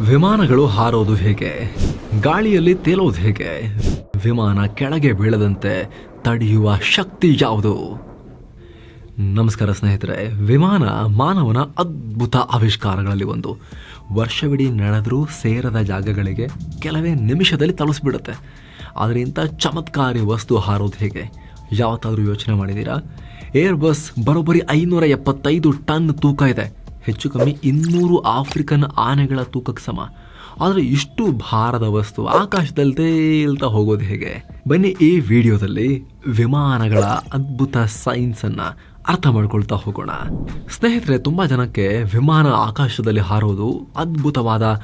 ವಿಮಾನಗಳು ಹಾರೋದು ಹೇಗೆ? ಗಾಳಿಯಲ್ಲಿ ತೇಲೋದು ಹೇಗೆ? ವಿಮಾನ ಕೆಳಗೆ ಬೀಳದಂತೆ ತಡೆಯುವ ಶಕ್ತಿ ಯಾವುದು? ನಮಸ್ಕಾರ ಸ್ನೇಹಿತರೆ, ವಿಮಾನ ಮಾನವನ ಅದ್ಭುತ ಆವಿಷ್ಕಾರಗಳಲ್ಲಿ ಒಂದು. ವರ್ಷವಿಡೀ ನಡೆದರೂ ಸೇರದ ಜಾಗಗಳಿಗೆ ಕೆಲವೇ ನಿಮಿಷದಲ್ಲಿ ತಲುಪಿಸ್ಬಿಡುತ್ತೆ ಆದರೆ ಇಂಥ ಚಮತ್ಕಾರಿ ವಸ್ತು ಹಾರೋದು ಹೇಗೆ? ಯಾವತ್ತಾದರೂ ಯೋಚನೆ ಮಾಡಿದ್ದೀರಾ? ಏರ್ ಬಸ್ ಬರೋಬ್ಬರಿ ಐನೂರ ಎಪ್ಪತ್ತೈದು ಟನ್ ತೂಕ ಇದೆ. ಹೆಚ್ಚು ಕಮ್ಮಿ ಇನ್ನೂರು ಆಫ್ರಿಕನ್ ಆನೆಗಳ ತೂಕಕ್ಕೆ ಸಮ. ಆದರೆ ಇಷ್ಟು ಭಾರದ ವಸ್ತು ಆಕಾಶದಲ್ಲಿ ತೇಲ್ತಾ ಹೋಗೋದು ಹೇಗೆ? ಬನ್ನಿ ಈ ವಿಡಿಯೋದಲ್ಲಿ ವಿಮಾನಗಳ ಅದ್ಭುತ ಸೈನ್ಸ್ ಅನ್ನ ಅರ್ಥ ಮಾಡ್ಕೊಳ್ತಾ ಹೋಗೋಣ. ಸ್ನೇಹಿತರೆ, ತುಂಬ ಜನಕ್ಕೆ ವಿಮಾನ ಆಕಾಶದಲ್ಲಿ ಹಾರೋದು ಅದ್ಭುತವಾದ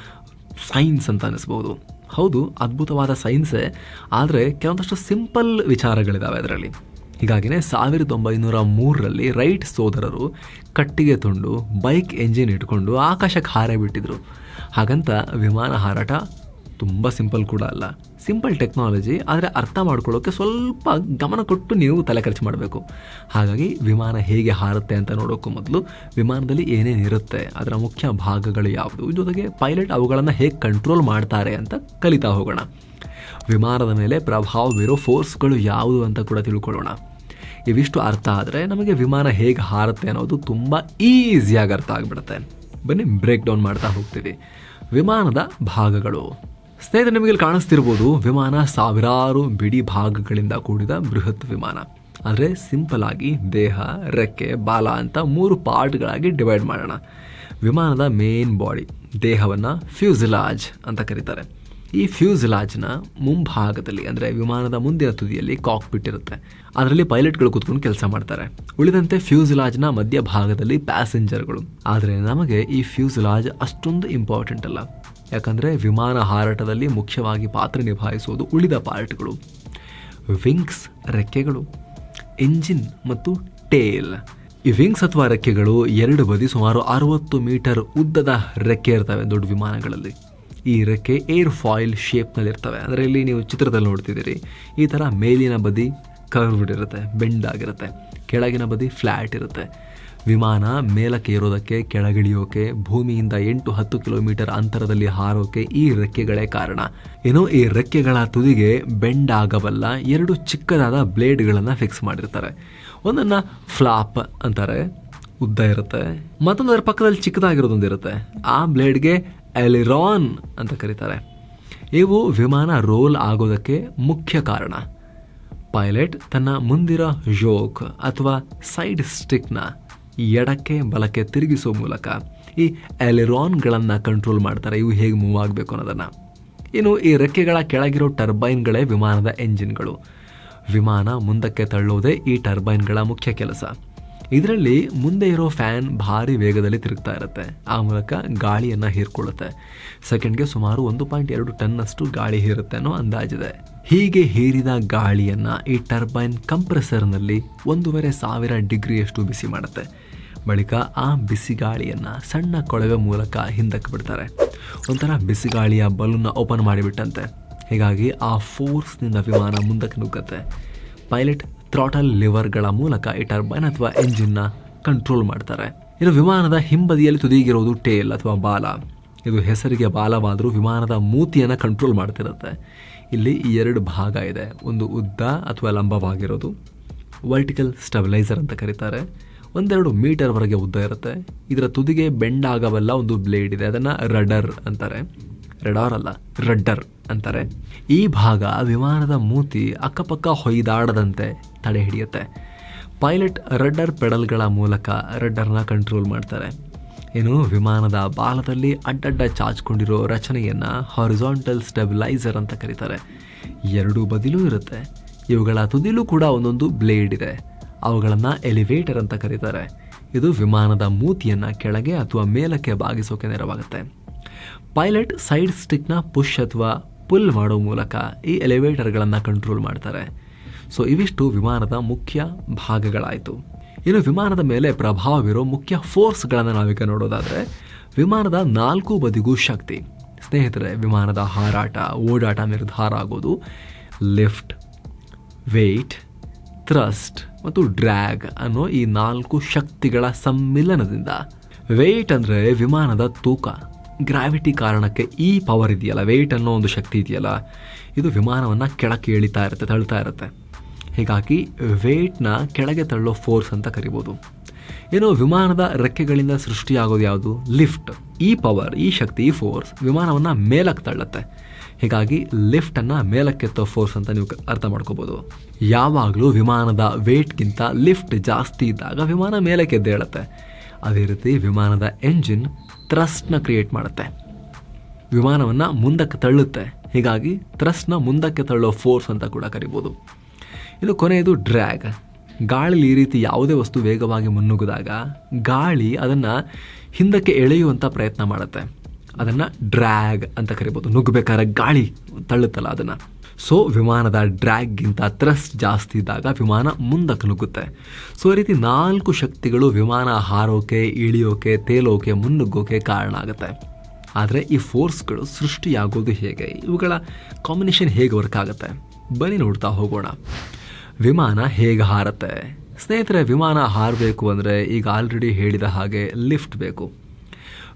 ಸೈನ್ಸ್ ಅಂತ ಅನಿಸ್ಬೋದು. ಹೌದು, ಅದ್ಭುತವಾದ ಸೈನ್ಸೇ, ಆದರೆ ಕೆಲವೊಂದಷ್ಟು ಸಿಂಪಲ್ ವಿಚಾರಗಳಿದ್ದಾವೆ ಅದರಲ್ಲಿ. ಹೀಗಾಗಿನೇ ಸಾವಿರದ ಒಂಬೈನೂರ ಮೂರರಲ್ಲಿ ರೈಟ್ ಸೋದರರು ಕಟ್ಟಿಗೆ ತುಂಡು ಬೈಕ್ ಎಂಜಿನ್ ಇಟ್ಕೊಂಡು ಆಕಾಶಕ್ಕೆ ಹಾರೇ ಬಿಟ್ಟಿದ್ರು. ಹಾಗಂತ ವಿಮಾನ ಹಾರಾಟ ತುಂಬ ಸಿಂಪಲ್ ಕೂಡ ಅಲ್ಲ. ಸಿಂಪಲ್ ಟೆಕ್ನಾಲಜಿ, ಆದರೆ ಅರ್ಥ ಮಾಡ್ಕೊಳ್ಳೋಕೆ ಸ್ವಲ್ಪ ಗಮನ ಕೊಟ್ಟು ನೀವು ತಲೆ ಖರ್ಚು ಮಾಡಬೇಕು. ಹಾಗಾಗಿ ವಿಮಾನ ಹೇಗೆ ಹಾರುತ್ತೆ ಅಂತ ನೋಡೋಕ್ಕೂ ಮೊದಲು ವಿಮಾನದಲ್ಲಿ ಏನೇನು ಇರುತ್ತೆ, ಅದರ ಮುಖ್ಯ ಭಾಗಗಳು ಯಾವುದು, ಜೊತೆಗೆ ಪೈಲಟ್ ಅವುಗಳನ್ನು ಹೇಗೆ ಕಂಟ್ರೋಲ್ ಮಾಡ್ತಾರೆ ಅಂತ ಕಲಿತಾ ಹೋಗೋಣ. ವಿಮಾನದ ಮೇಲೆ ಪ್ರಭಾವ ಬೀರೋ ಫೋರ್ಸ್ಗಳು ಯಾವುದು ಅಂತ ಕೂಡ ತಿಳ್ಕೊಳ್ಳೋಣ. ಇವಿಷ್ಟು ಅರ್ಥ ಆದರೆ ನಮಗೆ ವಿಮಾನ ಹೇಗೆ ಹಾರುತ್ತೆ ಅನ್ನೋದು ತುಂಬ ಈಸಿಯಾಗಿ ಅರ್ಥ ಆಗಿಬಿಡುತ್ತೆ. ಬನ್ನಿ ಬ್ರೇಕ್ ಡೌನ್ ಮಾಡ್ತಾ ಹೋಗ್ತೀವಿ. ವಿಮಾನದ ಭಾಗಗಳು. ಸ್ನೇಹಿತರೆ, ನಿಮಗೆ ಇಲ್ಲಿ ಕಾಣಿಸ್ತಿರ್ಬೋದು ವಿಮಾನ ಸಾವಿರಾರು ಬಿಡಿ ಭಾಗಗಳಿಂದ ಕೂಡಿದ ಬೃಹತ್ ವಿಮಾನ. ಆದರೆ ಸಿಂಪಲ್ ಆಗಿ ದೇಹ, ರೆಕ್ಕೆ, ಬಾಲ ಅಂತ ಮೂರು ಪಾರ್ಟ್ಗಳಾಗಿ ಡಿವೈಡ್ ಮಾಡೋಣ. ವಿಮಾನದ ಮೇನ್ ಬಾಡಿ ದೇಹವನ್ನು ಫ್ಯೂಸಿಲಾಜ್ ಅಂತ ಕರೀತಾರೆ. ಈ ಫ್ಯೂಸಿಲಾಜ್ನ ಮುಂಭಾಗದಲ್ಲಿ, ಅಂದರೆ ವಿಮಾನದ ಮುಂದಿನ ತುದಿಯಲ್ಲಿ ಕಾಕ್ಪಿಟ್ ಇರುತ್ತೆ. ಅದರಲ್ಲಿ ಪೈಲಟ್ಗಳು ಕೂತ್ಕೊಂಡು ಕೆಲಸ ಮಾಡ್ತಾರೆ. ಉಳಿದಂತೆ ಫ್ಯೂಸಿಲಾಜ್ನ ಮಧ್ಯಭಾಗದಲ್ಲಿ ಪ್ಯಾಸೆಂಜರ್ಗಳು ಆದರೆ ನಮಗೆ ಈ ಫ್ಯೂಸಿಲಾಜ್ ಅಷ್ಟೊಂದು ಇಂಪಾರ್ಟೆಂಟ್ ಅಲ್ಲ. ಯಾಕಂದರೆ ವಿಮಾನ ಹಾರಾಟದಲ್ಲಿ ಮುಖ್ಯವಾಗಿ ಪಾತ್ರ ನಿಭಾಯಿಸುವುದು ಉಳಿದ ಪಾರ್ಟ್ಗಳು. ವಿಂಗ್ಸ್ ರೆಕ್ಕೆಗಳು ಇಂಜಿನ್ ಮತ್ತು ಟೇಲ್ ಈ ವಿಂಗ್ಸ್ ಅಥವಾ ರೆಕ್ಕೆಗಳು ಎರಡು ಬದಿ ಸುಮಾರು ಅರವತ್ತು ಮೀಟರ್ ಉದ್ದದ ರೆಕ್ಕೆ ಇರ್ತವೆ ದೊಡ್ಡ ವಿಮಾನಗಳಲ್ಲಿ. ಈ ರೆಕ್ಕೆ ಏರ್ ಫಾಯಿಲ್ ಶೇಪ್ನಲ್ಲಿರ್ತವೆ ಅಂದರೆ ಇಲ್ಲಿ ನೀವು ಚಿತ್ರದಲ್ಲಿ ನೋಡ್ತಿದ್ದೀರಿ, ಈ ಥರ ಮೇಲಿನ ಬದಿ ಕರ್ವ್ಡ್ ಇರುತ್ತೆ ಬೆಂಡ್ ಆಗಿರುತ್ತೆ. ಕೆಳಗಿನ ಬದಿ ಫ್ಲ್ಯಾಟ್ ಇರುತ್ತೆ. ವಿಮಾನ ಮೇಲಕ್ಕೆ ಏರೋದಕ್ಕೆ ಕೆಳಗಿಳಿಯೋಕೆ ಭೂಮಿಯಿಂದ ಎಂಟು ಹತ್ತು ಕಿಲೋಮೀಟರ್ ಅಂತರದಲ್ಲಿ ಹಾರೋಕೆ ಈ ರೆಕ್ಕೆಗಳೇ ಕಾರಣ. ಏನೋ ಈ ರೆಕ್ಕೆಗಳ ತುದಿಗೆ ಬೆಂಡ್ ಆಗಬಲ್ಲ ಎರಡು ಚಿಕ್ಕದಾದ ಬ್ಲೇಡ್ಗಳನ್ನು ಫಿಕ್ಸ್ ಮಾಡಿರ್ತಾರೆ. ಒಂದನ್ನು ಫ್ಲಾಪ್ ಅಂತಾರೆ, ಉದ್ದ ಇರುತ್ತೆ. ಮತ್ತೊಂದರ ಪಕ್ಕದಲ್ಲಿ ಚಿಕ್ಕದಾಗಿರೋದೊಂದು ಇರುತ್ತೆ ಆ ಬ್ಲೇಡ್ಗೆ ಎಲಿರಾನ್ ಅಂತ ಕರೀತಾರೆ. ಇವು ವಿಮಾನ ರೋಲ್ ಆಗೋದಕ್ಕೆ ಮುಖ್ಯ ಕಾರಣ. ಪೈಲಟ್ ತನ್ನ ಮುಂದಿರೋ ಜೋಕ್ ಅಥವಾ ಸೈಡ್ ಸ್ಟಿಕ್ನ ಎಡಕ್ಕೆ ಬಲಕ್ಕೆ ತಿರುಗಿಸೋ ಮೂಲಕ ಈ ಎಲಿರಾನ್ಗಳನ್ನು ಕಂಟ್ರೋಲ್ ಮಾಡ್ತಾರೆ. ಇವು ಹೇಗೆ ಮೂವ್ ಆಗಬೇಕು ಅನ್ನೋದನ್ನು. ಇನ್ನು ಈ ರೆಕ್ಕೆಗಳ ಕೆಳಗಿರೋ ಟರ್ಬೈನ್ಗಳೇ ವಿಮಾನದ ಎಂಜಿನ್ಗಳು. ವಿಮಾನ ಮುಂದಕ್ಕೆ ತಳ್ಳೋದೇ ಈ ಟರ್ಬೈನ್ಗಳ ಮುಖ್ಯ ಕೆಲಸ. ಇದರಲ್ಲಿ ಮುಂದೆ ಇರೋ ಫ್ಯಾನ್ ಭಾರಿ ವೇಗದಲ್ಲಿ ತಿರುಗ್ತಾ ಇರುತ್ತೆ. ಆ ಮೂಲಕ ಗಾಳಿಯನ್ನು ಹೀರ್ಕೊಳ್ಳುತ್ತೆ. ಸೆಕೆಂಡ್ಗೆ ಸುಮಾರು ಒಂದು ಪಾಯಿಂಟ್ ಎರಡು ಟನ್ನಷ್ಟು ಗಾಳಿ ಹೀರುತ್ತೆ ಅನ್ನೋ ಅಂದಾಜಿದೆ. ಹೀಗೆ ಹೀರಿದ ಗಾಳಿಯನ್ನು ಈ ಟರ್ಬೈನ್ ಕಂಪ್ರೆಸರ್ನಲ್ಲಿ ಒಂದೂವರೆ ಸಾವಿರ ಡಿಗ್ರಿಯಷ್ಟು ಬಿಸಿ ಮಾಡುತ್ತೆ. ಬಳಿಕ ಆ ಬಿಸಿ ಗಾಳಿಯನ್ನು ಸಣ್ಣ ಕೊಳವೆ ಮೂಲಕ ಹಿಂದಕ್ಕೆ ಬಿಡ್ತಾರೆ. ಒಂಥರ ಬಿಸಿ ಗಾಳಿಯ ಬಲೂನ್ನ ಓಪನ್ ಮಾಡಿಬಿಟ್ಟಂತೆ. ಹೀಗಾಗಿ ಆ ಫೋರ್ಸ್ನಿಂದ ವಿಮಾನ ಮುಂದಕ್ಕೆ ನುಗ್ಗತ್ತೆ. ಪೈಲಟ್ ಥ್ರಾಟಲ್ ಲಿವರ್ಗಳ ಮೂಲಕ ಈ ಟರ್ಬೈನ್ ಅಥವಾ ಎಂಜಿನ್ನ ಕಂಟ್ರೋಲ್ ಮಾಡ್ತಾರೆ. ಇನ್ನು ವಿಮಾನದ ಹಿಂಬದಿಯಲ್ಲಿ ತುದಿಗಿರೋದು ಟೇಲ್ ಅಥವಾ ಬಾಲ. ಇದು ಹೆಸರಿಗೆ ಬಾಲವಾದರೂ ವಿಮಾನದ ಮೂತಿಯನ್ನು ಕಂಟ್ರೋಲ್ ಮಾಡ್ತಿರುತ್ತೆ. ಇಲ್ಲಿ ಎರಡು ಭಾಗ ಇದೆ. ಒಂದು ಉದ್ದ ಅಥವಾ ಲಂಬವಾಗಿರೋದು. ವರ್ಟಿಕಲ್ ಸ್ಟೆಬಿಲೈಸರ್ ಅಂತ ಕರೀತಾರೆ. ಒಂದೆರಡು ಮೀಟರ್ವರೆಗೆ ಉದ್ದ ಇರುತ್ತೆ. ಇದರ ತುದಿಗೆ ಬೆಂಡ್ ಆಗಬಲ್ಲ ಒಂದು ಬ್ಲೇಡ್ ಇದೆ. ಅದನ್ನು ರಡರ್ ಅಂತಾರೆ. ರಡಾರ್ ಅಲ್ಲ, ರಡ್ಡರ್ ಅಂತಾರೆ. ಈ ಭಾಗ ವಿಮಾನದ ಮೂತಿ ಅಕ್ಕಪಕ್ಕ ಹೊಯ್ದಾಡದಂತೆ ತಡೆ ಹಿಡಿಯುತ್ತೆ. ಪೈಲಟ್ ರಡ್ಡರ್ ಪೆಡಲ್ಗಳ ಮೂಲಕ ರಡ್ಡರ್ನ ಕಂಟ್ರೋಲ್ ಮಾಡ್ತಾರೆ. ಏನು ವಿಮಾನದ ಬಾಲದಲ್ಲಿ ಅಡ್ಡಡ್ಡ ಚಾಚ್ಕೊಂಡಿರೋ ರಚನೆಯನ್ನು ಹಾರಿಜಾಂಟಲ್ ಸ್ಟೆಬಿಲೈಸರ್ ಅಂತ ಕರೀತಾರೆ. ಎರಡೂ ಬದಿಲೂ ಇರುತ್ತೆ. ಇವುಗಳ ತುದಿಲೂ ಕೂಡ ಒಂದೊಂದು ಬ್ಲೇಡ್ ಇದೆ. ಅವುಗಳನ್ನು ಎಲಿವೇಟರ್ ಅಂತ ಕರೀತಾರೆ. ಇದು ವಿಮಾನದ ಮೂತಿಯನ್ನು ಕೆಳಗೆ ಅಥವಾ ಮೇಲಕ್ಕೆ ಬಾಗಿಸೋಕೆ ನೆರವಾಗುತ್ತೆ. ಪೈಲಟ್ ಸೈಡ್ ಸ್ಟಿಕ್ನ ಪುಷ್ ಅಥವಾ ಪುಲ್ ಮಾಡೋ ಮೂಲಕ ಈ ಎಲಿವೇಟರ್ಗಳನ್ನು ಕಂಟ್ರೋಲ್ ಮಾಡ್ತಾರೆ. ಸೊ ಇವಿಷ್ಟು ವಿಮಾನದ ಮುಖ್ಯ ಭಾಗಗಳಾಯಿತು. ಇನ್ನು ವಿಮಾನದ ಮೇಲೆ ಪ್ರಭಾವ ಬೀರೋ ಮುಖ್ಯ ಫೋರ್ಸ್ಗಳನ್ನು ನಾವೀಗ ನೋಡೋದಾದರೆ, ವಿಮಾನದ ನಾಲ್ಕು ಬದಿಗೂ ಶಕ್ತಿ. ಸ್ನೇಹಿತರೆ, ವಿಮಾನದ ಹಾರಾಟ, ಓಡಾಟ ನಿರ್ಧಾರ ಆಗೋದು ಲಿಫ್ಟ್, ವೆಯ್ಟ್ ಥ್ರಸ್ಟ್ ಮತ್ತು ಡ್ರ್ಯಾಗ್ ಅನ್ನೋ ಈ ನಾಲ್ಕು ಶಕ್ತಿಗಳ ಸಮ್ಮಿಲನದಿಂದ. ವೆಯ್ಟ್ ಅಂದರೆ ವಿಮಾನದ ತೂಕ. ಗ್ರಾವಿಟಿ ಕಾರಣಕ್ಕೆ ಈ ಪವರ್ ಇದೆಯಲ್ಲ, ವೆಯ್ಟ್ ಅನ್ನೋ ಒಂದು ಶಕ್ತಿ ಇದೆಯಲ್ಲ, ಇದು ವಿಮಾನವನ್ನು ಕೆಳಕ್ಕೆ ಎಳಿತಾ ಇರುತ್ತೆ, ತಳ್ತಾ ಇರುತ್ತೆ. ಹೀಗಾಗಿ ವೇಟ್ನ ಕೆಳಗೆ ತಳ್ಳೋ ಫೋರ್ಸ್ ಅಂತ ಕರಿಬೋದು. ಏನು ವಿಮಾನದ ರೆಕ್ಕೆಗಳಿಂದ ಸೃಷ್ಟಿಯಾಗೋದು ಯಾವುದು? ಲಿಫ್ಟ್. ಈ ಪವರ್, ಈ ಶಕ್ತಿ, ಈ ಫೋರ್ಸ್ ವಿಮಾನವನ್ನು ಮೇಲಕ್ಕೆ ತಳ್ಳುತ್ತೆ. ಹೀಗಾಗಿ ಲಿಫ್ಟನ್ನು ಮೇಲಕ್ಕೆತ್ತೋ ಫೋರ್ಸ್ ಅಂತ ನೀವು ಅರ್ಥ ಮಾಡ್ಕೋಬೋದು. ಯಾವಾಗಲೂ ವಿಮಾನದ ವೇಟ್ಗಿಂತ ಲಿಫ್ಟ್ ಜಾಸ್ತಿ ಇದ್ದಾಗ ವಿಮಾನ ಮೇಲಕ್ಕೆ ಎದ್ದೇಳುತ್ತೆ ಅದೇ ರೀತಿ ವಿಮಾನದ ಎಂಜಿನ್ ಥ್ರಸ್ಟ್ನ ಕ್ರಿಯೇಟ್ ಮಾಡುತ್ತೆ. ವಿಮಾನವನ್ನು ಮುಂದಕ್ಕೆ ತಳ್ಳುತ್ತೆ. ಹೀಗಾಗಿ ಥ್ರಸ್ಟ್ನ ಮುಂದಕ್ಕೆ ತಳ್ಳೋ ಫೋರ್ಸ್ ಅಂತ ಕೂಡ ಕರಿಬೋದು. ಇನ್ನು ಕೊನೆಯದು ಡ್ರ್ಯಾಗ್. ಗಾಳಿಲಿ ಈ ರೀತಿ ಯಾವುದೇ ವಸ್ತು ವೇಗವಾಗಿ ಮುನ್ನುಗ್ಗಿದಾಗ ಗಾಳಿ ಅದನ್ನು ಹಿಂದಕ್ಕೆ ಎಳೆಯುವಂಥ ಪ್ರಯತ್ನ ಮಾಡುತ್ತೆ. ಅದನ್ನು ಡ್ರ್ಯಾಗ್ ಅಂತ ಕರಿಬೋದು. ನುಗ್ಗಬೇಕಾದ್ರೆ ಗಾಳಿ ತಳ್ಳುತ್ತಲ್ಲ ಅದನ್ನು. ಸೊ, ವಿಮಾನದ ಡ್ರ್ಯಾಗ್ಗಿಂತ ಥ್ರಸ್ಟ್ ಜಾಸ್ತಿ ಇದ್ದಾಗ ವಿಮಾನ ಮುಂದಕ್ಕೆ ನುಗ್ಗುತ್ತೆ. ಸೊ, ಈ ರೀತಿ ನಾಲ್ಕು ಶಕ್ತಿಗಳು ವಿಮಾನ ಹಾರೋಕೆ, ಇಳಿಯೋಕೆ, ತೇಲೋಕೆ, ಮುನ್ನುಗ್ಗೋಕೆ ಕಾರಣ ಆಗುತ್ತೆ. ಆದರೆ ಈ ಫೋರ್ಸ್ಗಳು ಸೃಷ್ಟಿಯಾಗೋದು ಹೇಗೆ? ಇವುಗಳ ಕಾಂಬಿನೇಷನ್ ಹೇಗೆ ವರ್ಕ್ ಆಗುತ್ತೆ? ಬನ್ನಿ ನೋಡ್ತಾ ಹೋಗೋಣ. ವಿಮಾನ ಹೇಗೆ ಹಾರತ್ತೆ? ಸ್ನೇಹಿತರೆ, ವಿಮಾನ ಹಾರಬೇಕು ಅಂದರೆ ಈಗ ಆಲ್ರೆಡಿ ಹೇಳಿದ ಹಾಗೆ ಲಿಫ್ಟ್ ಬೇಕು.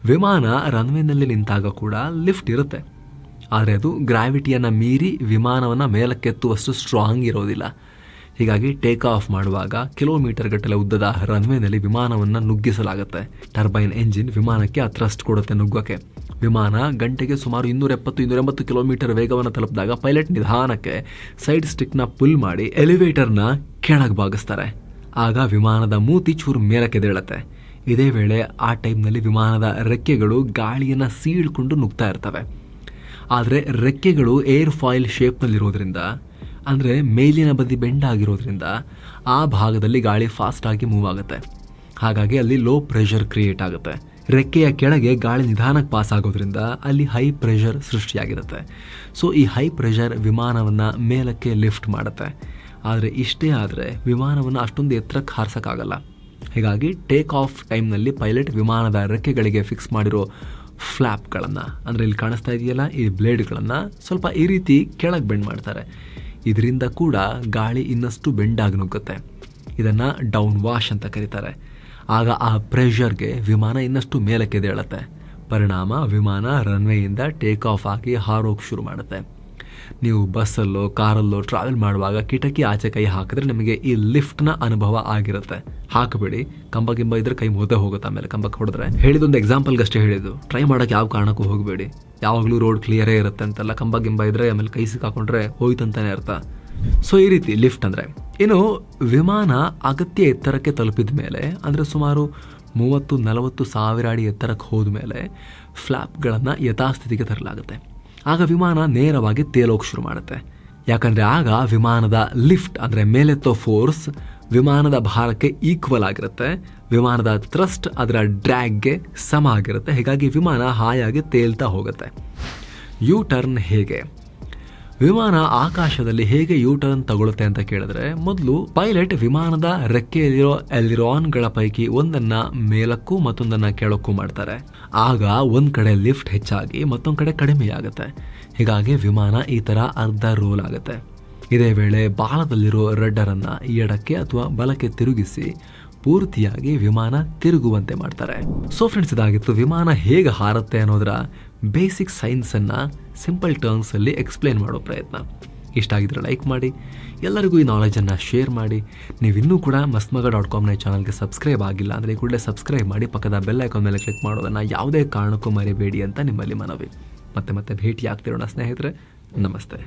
ವಿಮಾನ ರನ್ವೇನಲ್ಲಿ ನಿಂತಾಗ ಕೂಡ ಲಿಫ್ಟ್ ಇರುತ್ತೆ. ಆದರೆ ಅದು ಗ್ರಾವಿಟಿಯನ್ನು ಮೀರಿ ವಿಮಾನವನ್ನು ಮೇಲಕ್ಕೆತ್ತುವಷ್ಟು ಸ್ಟ್ರಾಂಗ್ ಇರೋದಿಲ್ಲ. ಹೀಗಾಗಿ ಟೇಕ್ ಆಫ್ ಮಾಡುವಾಗ ಕಿಲೋಮೀಟರ್ ಗಟ್ಟಲೆ ಉದ್ದದ ರನ್ವೇನಲ್ಲಿ ವಿಮಾನವನ್ನು ನುಗ್ಗಿಸಲಾಗುತ್ತೆ. ಟರ್ಬೈನ್ ಎಂಜಿನ್ ವಿಮಾನಕ್ಕೆ ಆ ಥ್ರಸ್ಟ್ ಕೊಡುತ್ತೆ ನುಗ್ಗೋಕೆ ವಿಮಾನ ಗಂಟೆಗೆ ಸುಮಾರು ಇನ್ನೂರ ಎಪ್ಪತ್ತು ಇನ್ನೂರ ಎಂಬತ್ತು ಕಿಲೋಮೀಟರ್ ವೇಗವನ್ನು ತಲುಪಿದಾಗ ಪೈಲಟ್ ನಿಧಾನಕ್ಕೆ ಸೈಡ್ ಸ್ಟಿಕ್ನ ಪುಲ್ ಮಾಡಿ ಎಲಿವೇಟರ್ನ ಕೆಳಗೆ ಬಾಗಿಸ್ತಾರೆ ಆಗ ವಿಮಾನದ ಮೂತಿ ಚೂರು ಮೇಲಕ್ಕೆದೇಳುತ್ತೆ ಇದೇ ವೇಳೆ ಆ ಟೈಮ್ನಲ್ಲಿ ವಿಮಾನದ ರೆಕ್ಕೆಗಳು ಗಾಳಿಯನ್ನು ಸೀಳ್ಕೊಂಡು ನುಗ್ತಾ ಇರ್ತವೆ. ಆದರೆ ರೆಕ್ಕೆಗಳು ಏರ್ ಫಾಯಿಲ್ ಶೇಪ್ನಲ್ಲಿರೋದ್ರಿಂದ ಅಂದರೆ ಮೇಲಿನ ಬದಿ ಬೆಂಡ್ ಆಗಿರೋದ್ರಿಂದ ಆ ಭಾಗದಲ್ಲಿ ಗಾಳಿ ಫಾಸ್ಟಾಗಿ ಮೂವ್ ಆಗುತ್ತೆ. ಹಾಗಾಗಿ ಅಲ್ಲಿ ಲೋ ಪ್ರೆಷರ್ ಕ್ರಿಯೇಟ್ ಆಗುತ್ತೆ. ರೆಕ್ಕೆಯ ಕೆಳಗೆ ಗಾಳಿ ನಿಧಾನಕ್ಕೆ ಪಾಸ್ ಆಗೋದ್ರಿಂದ ಅಲ್ಲಿ ಹೈ ಪ್ರೆಷರ್ ಸೃಷ್ಟಿಯಾಗಿರುತ್ತೆ. ಸೊ ಈ ಹೈ ಪ್ರೆಷರ್ ವಿಮಾನವನ್ನು ಮೇಲಕ್ಕೆ ಲಿಫ್ಟ್ ಮಾಡುತ್ತೆ. ಆದರೆ ಇಷ್ಟೇ ಆದರೆ ವಿಮಾನವನ್ನು ಅಷ್ಟೊಂದು ಎತ್ತರಕ್ಕೆ ಹಾರಿಸೋಕ್ಕಾಗಲ್ಲ. ಹೀಗಾಗಿ ಟೇಕ್ ಆಫ್ ಟೈಮ್ನಲ್ಲಿ ಪೈಲಟ್ ವಿಮಾನದ ರೆಕ್ಕೆಗಳಿಗೆ ಫಿಕ್ಸ್ ಮಾಡಿರೋ ಫ್ಲ್ಯಾಪ್ಗಳನ್ನು ಅಂದರೆ ಇಲ್ಲಿ ಕಾಣಿಸ್ತಾ ಇದೆಯಲ್ಲ, ಈ ಬ್ಲೇಡ್ಗಳನ್ನು ಸ್ವಲ್ಪ ಈ ರೀತಿ ಕೆಳಗೆ ಬೆಂಡ್ ಮಾಡ್ತಾರೆ. ಇದರಿಂದ ಕೂಡ ಗಾಳಿ ಇನ್ನಷ್ಟು ಬೆಂಡಾಗಿ ನುಗ್ಗುತ್ತೆ. ಇದನ್ನು ಡೌನ್ ವಾಶ್ ಅಂತ ಕರೀತಾರೆ. ಆಗ ಆ ಪ್ರೆಷರ್ಗೆ ವಿಮಾನ ಇನ್ನಷ್ಟು ಮೇಲಕ್ಕೆದೇಳುತ್ತೆ ಪರಿಣಾಮ ವಿಮಾನ ರನ್ವೇಯಿಂದ ಟೇಕ್ ಆಫ್ ಆಗಿ ಹಾರೋಕೆ ಶುರು ಮಾಡುತ್ತೆ. ನೀವು ಬಸ್ಸಲ್ಲೋ, ಕಾರಲ್ಲೋ ಟ್ರಾವೆಲ್ ಮಾಡುವಾಗ ಕಿಟಕಿ ಆಚೆ ಕೈ ಹಾಕಿದ್ರೆ ನಿಮಗೆ ಈ ಲಿಫ್ಟ್ನ ಅನುಭವ ಆಗಿರುತ್ತೆ. ಹಾಕಬೇಡಿ. ಕಂಬ ಗಿಂಬ ಇದ್ರೆ ಕೈ ಮುದ್ದೆ ಹೋಗುತ್ತೆ ಆಮೇಲೆ ಕಂಬಕ್ಕೆ ಹೊಡೆದ್ರೆ. ಹೇಳಿದೊಂದು ಎಕ್ಸಾಂಪಲ್ಗೆ ಅಷ್ಟೇ ಹೇಳಿದ್ದು. ಟ್ರೈ ಮಾಡೋಕೆ ಯಾವ ಕಾರಣಕ್ಕೂ ಹೋಗಬೇಡಿ. ಯಾವಾಗಲೂ ರೋಡ್ ಕ್ಲಿಯರೇ ಇರುತ್ತೆ ಅಂತೆಲ್ಲ ಕಂಬ ಗಿಂಬ ಇದ್ರೆ ಆಮೇಲೆ ಕೈ ಸಿಕ್ಕಾಕೊಂಡ್ರೆ ಹೋಯ್ತಂತಾನೆ ಅರ್ಥ. ಸೊ ಈ ರೀತಿ ಲಿಫ್ಟ್ ಅಂದರೆ, ಇನ್ನು ವಿಮಾನ ಅಗತ್ಯ ಎತ್ತರಕ್ಕೆ ತಲುಪಿದ ಮೇಲೆ, ಅಂದರೆ ಸುಮಾರು ಮೂವತ್ತು ನಲವತ್ತು ಸಾವಿರ ಅಡಿ ಎತ್ತರಕ್ಕೆ ಹೋದ ಮೇಲೆ ಫ್ಲಾಪ್ಗಳನ್ನು ಯಥಾಸ್ಥಿತಿಗೆ ತರಲಾಗುತ್ತೆ. ಆಗ ವಿಮಾನ ನೇರವಾಗಿ ತೇಲೋಕೆ ಶುರು ಮಾಡುತ್ತೆ. ಯಾಕಂದರೆ ಆಗ ವಿಮಾನದ ಲಿಫ್ಟ್, ಅಂದರೆ ಮೇಲೆತ್ತೋ ಫೋರ್ಸ್ ವಿಮಾನದ ಭಾರಕ್ಕೆ ಈಕ್ವಲ್ ಆಗಿರುತ್ತೆ. ವಿಮಾನದ ಥ್ರಸ್ಟ್ ಅದರ ಡ್ರ್ಯಾಗ್ಗೆ ಸಮ ಆಗಿರುತ್ತೆ. ಹೀಗಾಗಿ ವಿಮಾನ ಹಾಯಾಗಿ ತೇಲ್ತಾ ಹೋಗುತ್ತೆ. ಯು ಟರ್ನ್ ಹೇಗೆ? ವಿಮಾನ ಆಕಾಶದಲ್ಲಿ ಹೇಗೆ ಯೂ ಟರ್ನ್ ತಗೊಳುತ್ತೆ ಅಂತ ಕೇಳಿದ್ರೆ, ಮೊದಲು ಪೈಲಟ್ ವಿಮಾನದ ರೆಕ್ಕೆಯಲ್ಲಿರೋ ಎಲಿರಾನ್ಗಳ ಪೈಕಿ ಒಂದನ್ನ ಮೇಲಕ್ಕೂ ಮತ್ತೊಂದನ್ನ ಕೆಳಕ್ಕೂ ಮಾಡ್ತಾರೆ. ಆಗ ಒಂದ್ ಕಡೆ ಲಿಫ್ಟ್ ಹೆಚ್ಚಾಗಿ, ಮತ್ತೊಂದ್ ಕಡೆ ಕಡಿಮೆಯಾಗುತ್ತೆ ಹೀಗಾಗಿ ವಿಮಾನ ಈ ತರ ಅರ್ಧ ರೋಲ್ ಆಗುತ್ತೆ. ಇದೇ ವೇಳೆ ಬಾಲದಲ್ಲಿರೋ ರಡ್ಡರನ್ನ ಎಡಕ್ಕೆ ಅಥವಾ ಬಲಕ್ಕೆ ತಿರುಗಿಸಿ ಪೂರ್ತಿಯಾಗಿ ವಿಮಾನ ತಿರುಗುವಂತೆ ಮಾಡ್ತಾರೆ. ಸೊ ಫ್ರೆಂಡ್ಸ್ ಇದಾಗಿತ್ತು ವಿಮಾನ ಹೇಗೆ ಹಾರುತ್ತೆ ಅನ್ನೋದರ ಬೇಸಿಕ್ ಸೈನ್ಸನ್ನು ಸಿಂಪಲ್ ಟರ್ಮ್ಸಲ್ಲಿ ಎಕ್ಸ್ಪ್ಲೇನ್ ಮಾಡೋ ಪ್ರಯತ್ನ. ಇಷ್ಟ ಆಗಿದ್ರೆ ಲೈಕ್ ಮಾಡಿ, ಎಲ್ಲರಿಗೂ ಈ ನಾಲೆಜನ್ನು ಶೇರ್ ಮಾಡಿ. ನೀವಿನ್ನೂ ಕೂಡ ಮಸ್ಮಗ ಡಾಟ್ ಕಾಮ್ನ ಚಾನಲ್ಗೆ ಸಬ್ಸ್ಕ್ರೈಬ್ ಆಗಿಲ್ಲ ಅಂದರೆ ಕೂಡಲೇ ಸಬ್ಸ್ಕ್ರೈಬ್ ಮಾಡಿ, ಪಕ್ಕದ ಬೆಲ್ ಐಕಾನ್ ಮೇಲೆ ಕ್ಲಿಕ್ ಮಾಡೋದನ್ನು ಯಾವುದೇ ಕಾರಣಕ್ಕೂ ಮರಿಬೇಡಿ ಅಂತ ನಿಮ್ಮಲ್ಲಿ ಮನವಿ. ಮತ್ತೆ ಮತ್ತೆ ಭೇಟಿ ಆಗ್ತಿರೋಣ ಸ್ನೇಹಿತರೆ, ನಮಸ್ತೆ.